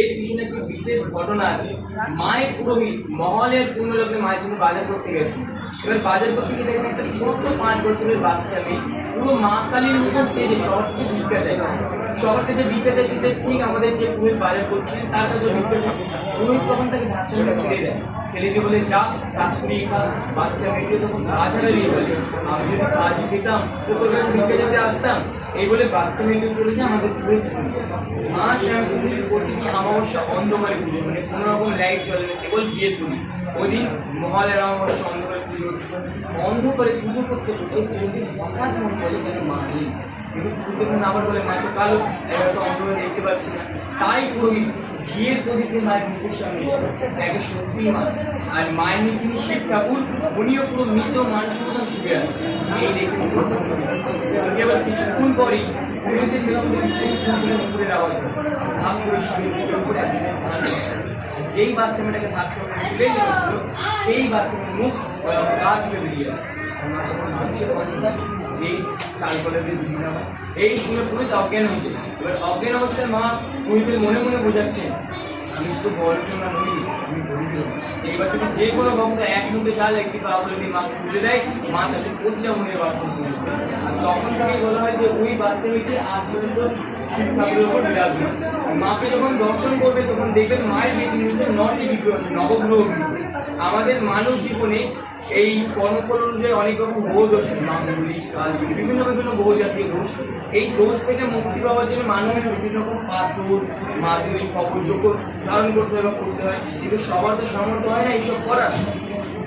এর পিছনে একটি বিশেষ ঘটনা আছে। মায়ের পুরোহিত, মহলের পূর্ণলগ্নে মায়ের জন্য বাজার করতে গেছে এবার বাজার করতে গিয়ে দেখেন একটা ছোট্ট পাঁচ বছরের বাচ্চা মেয়ে, পুরো মা কালীর মতো সেজে শহর থেকে ভিক্ষা দেয় শহর থেকে ভিক্ষা দেয় কিন্তু ঠিক আমাদের যে পুরোহিত বাজার করছিলেন তার কাছে ভিক্ষা পুরোহিত তখন তাকে ধাক্কা ফেলে দেয়। ফেলে দিয়ে বলে, যা, কাজ করি খা বাচ্চা মেয়েকে তখন বাজারে দিয়ে বলে, আমি যদি সাহায্য পেতাম, তো তোর কাছে ভিক্ষা যেতে আসতাম। এই বলে বাচ্চা মেয়েকে চলে যায় আমাদের পুরোহিত মা শ্যামসুন্দরীর প্রতিটি অমাবস্যা অন্ধকারে পুজো মানে কোনো রকম লাইট জ্বলে না, কেবল বিয়ে তুলি ওই দিন মহালয়ের অমাবস্যা অন্ধকারে পুজো অন্ধকারে পুজো করতে করতে পুরোহিত হঠাৎ মন বলে যেন মা নেই। কিন্তু পুজো আবার বলে, মা তো কালো এবার তো অন্ধকারে দেখতে পাচ্ছি না। তাই পুরোহিত ঘিয়ের প্রদীপে মায়ের মুখের সামনে একে সত্যি মা। আর মায়ের নিচে শিব ঠাকুর উনিও পুরো মৃত মানুষের মতন শুয়ে আছে। এই দেখে এবার কিছুক্ষণ পরেই যেই বাচ্চা মেয়েটাকে সেই বাচ্চা মুখ গা বেরিয়ে আসে। যে। এই শুনে পুরোহিত অজ্ঞান হয়েছে এবার অজ্ঞান অবস্থায় মা পুরোহিতের মনে মনে বোঝাচ্ছেন যে কোনো এক মুখে একটি পা বলে দিয়ে মা প্রতিটা মনে বাসন তখন থেকে বলা হয় যে ওই বাচ্চা আজ পর্যন্ত মাকে যখন দর্শন করবে, তখন দেখবেন মায়ের বেশি জিনিসটা নটি বিগ্রহ নবগ্রহ আমাদের মানব জীবনে এই কর্মফল অনুযায়ী অনেক রকম গ্রহ আছে কালজুলি বিভিন্ন বিভিন্ন বহু জাতীয় দোষ এই দোষ থেকে মুক্তি পাওয়ার জন্য মানুষের বিভিন্ন রকম পাথর মাধ্যমিক ধারণ করতে হয় বা করতে হয়। কিন্তু সবার তো সামর্থ্য হয় না এইসব করার।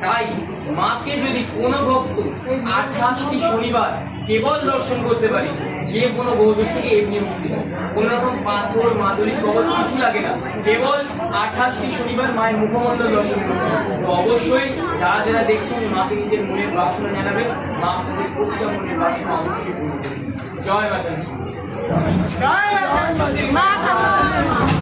তাই মাকে যদি কোনো ভক্ত আঠাশটি শনিবার কেবল দর্শন করতে পারে, যে কোনো বহুদোষ থেকে এমনি মুক্তি হয় কোনো রকম পাথর, মাদুরি, কবচ কিছু লাগে না। কেবল আঠাশটি শনিবার মায়ের মুখমণ্ডল দর্শন করতে অবশ্যই যারা যারা দেখছেন, মাকে নিজের মনের বাসনা জানাবেন। মা আপনাদের প্রতিটা মনের বাসনা অবশ্যই জয় বাসন